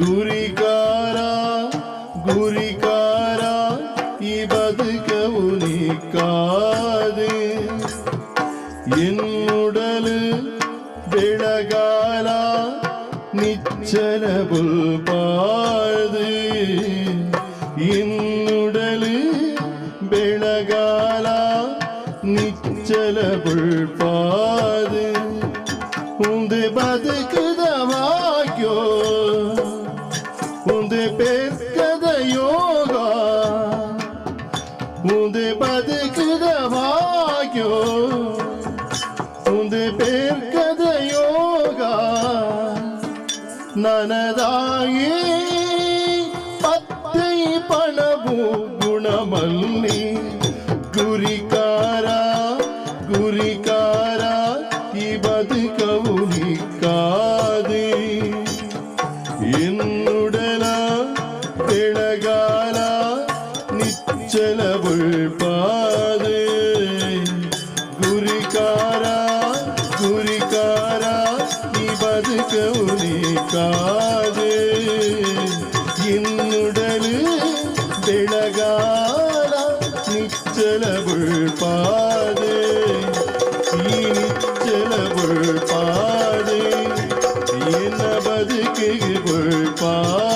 ಗುರಿಕಾರ ಗುರಿಕಾರ ಈ ಬದುಕವು ನೀ ಕಾದು என்னுடலு ಬೆಳಗಾಲ ನಿಚ್ಚಲ ಬುಲ್ಪಾದು ಇನ್ನುಡಲು ಬೆಳಗಾಲ ನಿಚ್ಚಲ ಬುಲ್ಪಾದು உந்து பதுக்குத வாக்கியோ உந்து பேர்க்கத யோகா உந்து பதுக்குத வாக்கியோ உந்து பேர்க்கத யோகா ನನದಾಗಿ ಪತ್ತೆ ಪಣವು ಗುಣಮಲ್ಲಿ ಗುರಿಕಾರ ಗುರಿಕಾರ ಈ ಬದುಕವು ನಿಕ್ಕಾದೆ என்னுடல గురికారా గురికారా నీ బతుక ఉరికాదు ఎన్నుడలు ಬೆಳಗಾಲ ನಿಚ್ಚಲ ಬುಳ್ಪಾದೆ ಈ ನಿಚ್ಚಲ ಬುಳ್ಪಾದೆ ಎನ್ನ ಬದುಕಿಗೆ ಬುಳ್ಪಾದೆ